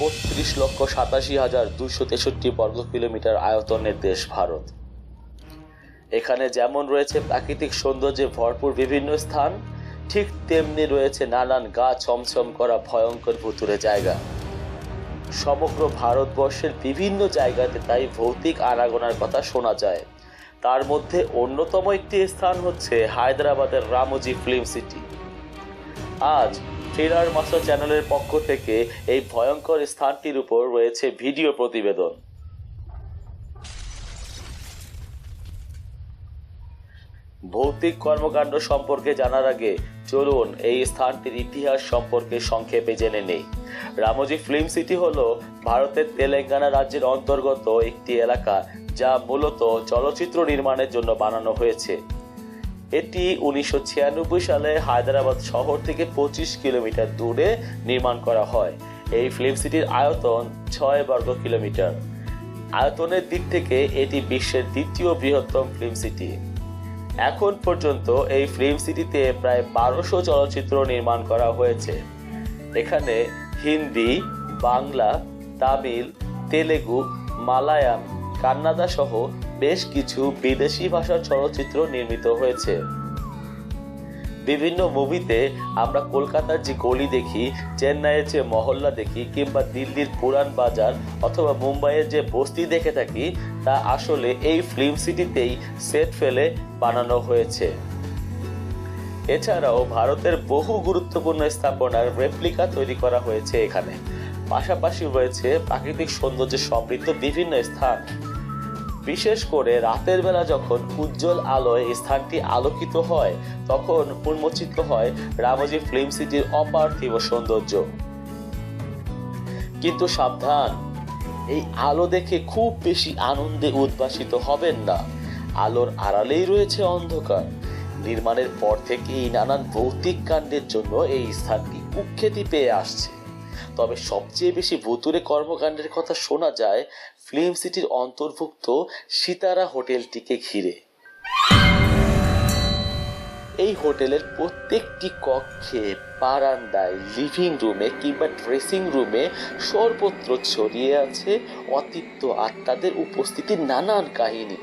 বত্রিশ লক্ষ সাতাশি হাজার দুশো তেষট্টি বর্গ কিলোমিটার আয়তনের দেশ ভারত। এখানে যেমন রয়েছে প্রাকৃতিক সৌন্দর্যে ভরপুর বিভিন্ন স্থান, ঠিক তেমনি রয়েছে নানান গা ছমছম করা ভয়ঙ্কর ভুতুরে জায়গা। সমগ্র ভারতবর্ষের বিভিন্ন জায়গাতে তাই ভৌতিক আনাগোনার কথা শোনা যায়। তার মধ্যে অন্যতম একটি স্থান হচ্ছে হায়দ্রাবাদের রামোজি ফিল্ম সিটি। আজ থ্রিলার মাস্টার চ্যানেলের পক্ষ থেকে এই ভয়ঙ্কর স্থানটির উপর রয়েছে ভিডিও প্রতিবেদন। ভৌতিক কর্মকাণ্ড সম্পর্কে জানার আগে চলুন এই স্থানটির ইতিহাস সম্পর্কে সংক্ষেপে জেনে নেই। রামোজি ফিল্ম সিটি হল ভারতের তেলেঙ্গানা রাজ্যের অন্তর্গত একটি এলাকা যা মূলত চলচ্চিত্র নির্মাণের জন্য বানানো হয়েছে। এটি উনিশশো ছিয়ানব্বই সালে হায়দ্রাবাদ শহর থেকে পঁচিশ কিলোমিটার দূরে নির্মাণ করা হয়। এই ফিল্ম সিটির আয়তন ছয় বর্গ কিলোমিটার। আয়তনের দিক থেকে এটি বিশ্বের দ্বিতীয় বৃহত্তম ফিল্ম সিটি এখন পর্যন্ত এই ফিল্ম সিটিতে প্রায় বারোশো চলচ্চিত্র নির্মাণ করা হয়েছে। এখানে হিন্দি, বাংলা, তামিল, তেলেগু মালায়াম কান্নাডা সহ বেশ কিছু বিদেশি ভাষার চলচ্চিত্র নির্মিত হয়েছে। বিভিন্ন মুভিতে আমরা কলকাতার যে গলি দেখি, চেন্নাইয়ের যে মহল্লা দেখি, কিংবা দিল্লির পুরান বাজার অথবা মুম্বাইয়ের যে বস্তি দেখে থাকি, তা আসলে এই ফিল্ম সিটিতেই সেট ফেলে বানানো হয়েছে। এছাড়াও ভারতের বহু গুরুত্বপূর্ণ স্থাপনার রেপ্লিকা তৈরি করা হয়েছে এখানে। পাশাপাশি রয়েছে প্রাকৃতিক সৌন্দর্যে সমৃদ্ধ বিভিন্ন স্থান। বিশেষ করে রাতের বেলা যখন উজ্জ্বল আলোয় স্থানটি আলোকিত হয়, তখন উন্মোচিত হয় রামজি ফিল্ম সিটির অপার্থিব সৌন্দর্য। কিন্তু সাবধান, এই আলো দেখে খুব বেশি আনন্দে উদ্ভাসিত হবেন না। আলোর আড়ালেই রয়েছে অন্ধকার। নির্মাণের পর থেকেই নানান ভৌতিক কাণ্ডের জন্য এই স্থানটি কুখ্যাতি পেয়ে আসছে। তবে সবচেয়ে বেশি ভুতুরে কর্মকাণ্ডের কথা শোনা যায় ফিল্ম সিটির অন্তর্ভুক্ত সিতারা হোটেলটিকে ঘিরে। এই হোটেলের প্রত্যেকটি কক্ষে বারান্দায় লিভিং রুমে কিংবা ড্রেসিং রুমে সর্বত্র ছড়িয়ে আছে অতিপ্ত আত্মাদের উপস্থিতির নানান কাহিনী।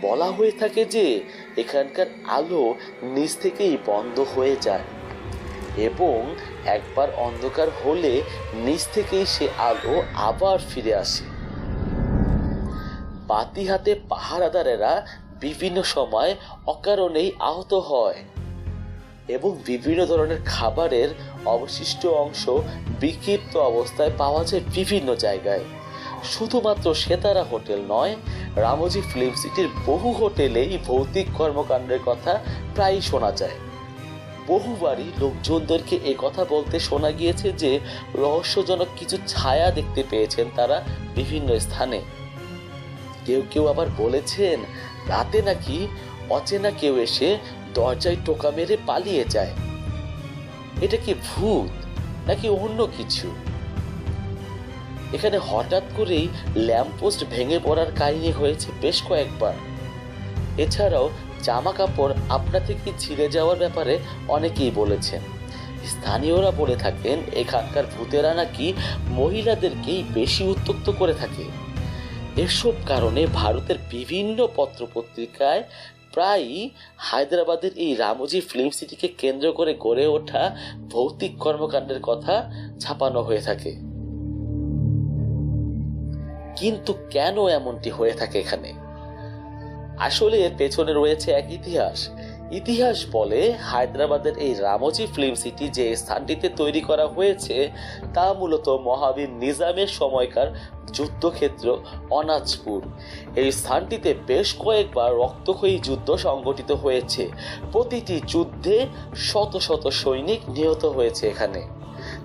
বলা হয়ে থাকে যে এখানকার আলো নিজ থেকেই বন্ধ হয়ে যায় এবং একবার অন্ধকার হলে নিচ থেকেই সে আলো আবার ফিরে আসে। বাতি হাতে পাহারাদারেরা বিভিন্ন সময় অকারণেই আহত হয় এবং বিভিন্ন ধরনের খাবারের অবশিষ্ট অংশ বিক্ষিপ্ত অবস্থায় পাওয়া যায় বিভিন্ন জায়গায়। শুধুমাত্র সেতারা হোটেল নয়, রামজি ফিল্ম সিটির বহু হোটেলেই ভৌতিক কর্মকাণ্ডের কথা প্রায়ই শোনা যায়। বহুবারই লোকজনদেরকে এ কথা বলতে শোনা গিয়েছে যে রহস্যজনক কিছু ছায়া দেখতে পেয়েছেন তারা বিভিন্ন স্থানে। কেউ কেউ আবার বলেছেন, রাতে নাকি অচেনা কেউ এসে দরজায় টোকা মেরে পালিয়ে যায়। এটা কি ভূত, নাকি অন্য কিছু? এখানে হঠাৎ করেই ল্যাম্পপোস্ট ভেঙে পড়ার কাহিনী হয়েছে বেশ কয়েকবার। এছাড়াও জামা কাপড় আপনা থেকে ছিঁড়ে যাওয়ার ব্যাপারে অনেকেই বলেছেন। স্থানীয়রা বলে থাকেন, এখানকার ভূতেরা নাকি মহিলাদেরকেই বেশি উত্তক্ত করে থাকে। এসব কারণে ভারতের বিভিন্ন পত্রপত্রিকায় প্রায়ই হায়দ্রাবাদের এই রামোজি ফিল্ম সিটিকে কেন্দ্র করে গড়ে ওঠা ভৌতিক কর্মকাণ্ডের কথা ছাপানো হয়ে থাকে। কিন্তু কেন এমনটি হয়ে থাকে এখানে? আসলে এর পেছনে রয়েছে এক ইতিহাস। ইতিহাস বলে হায়দ্রাবাদের এই রামোজি ফিল্ম সিটি যে স্থানটিতে তৈরি করা হয়েছে, তা মূলত মহাবীর নিজামের সময়কার যুদ্ধক্ষেত্র অনাজপুর। এই স্থানটিতে বেশ কয়েকবার রক্তক্ষয়ী যুদ্ধ সংগঠিত হয়েছে। প্রতিটি যুদ্ধে শত শত সৈনিক নিহত হয়েছে এখানে।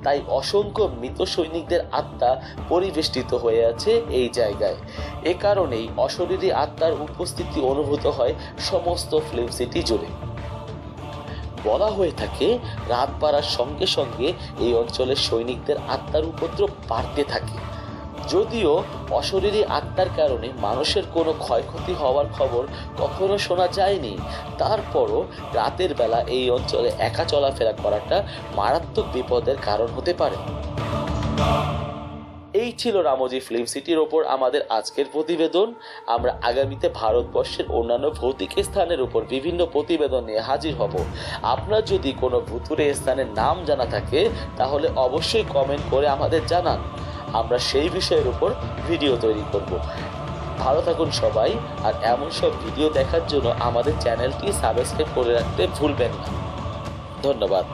তাই অসংখ্য মৃত সৈনিকদের আত্মা পরিবেষ্টিত হয়ে আছে এই জায়গায়। এ কারণেই অশরীরী আত্মার উপস্থিতি অনুভূত হয় সমস্ত ফিল্ম সিটি জুড়ে। বলা হয়ে থাকে, রাত বাড়ার সঙ্গে সঙ্গে এই অঞ্চলের সৈনিকদের আত্মার উপদ্রব বাড়তে থাকে। যদিও অশরীরী আত্মার কারণে মানুষের কোনো ক্ষয়ক্ষতি হওয়ার খবর কখনো শোনা যায়নি। তারপরও রাতের বেলা এই অঞ্চলে একা চলাফেরা করাটা মারাত্মক বিপদের কারণ হতে পারে। এই ছিল রামজি ফিল্ম সিটির ওপর আমাদের আজকের প্রতিবেদন। আমরা আগামীতে ভারতবর্ষের অন্যান্য ভৌতিক স্থানের উপর বিভিন্ন প্রতিবেদন নিয়ে হাজির হব। আপনার যদি কোনো ভুতুরে স্থানের নাম জানা থাকে, তাহলে অবশ্যই কমেন্ট করে আমাদের জানান। আমরা সেই বিষয়ের উপর ভিডিও তৈরি করব। ভালো থাকুন সবাই, আর এমন সব ভিডিও দেখার জন্য আমাদের চ্যানেলটি সাবস্ক্রাইব করে রাখতে ভুলবেন না। ধন্যবাদ।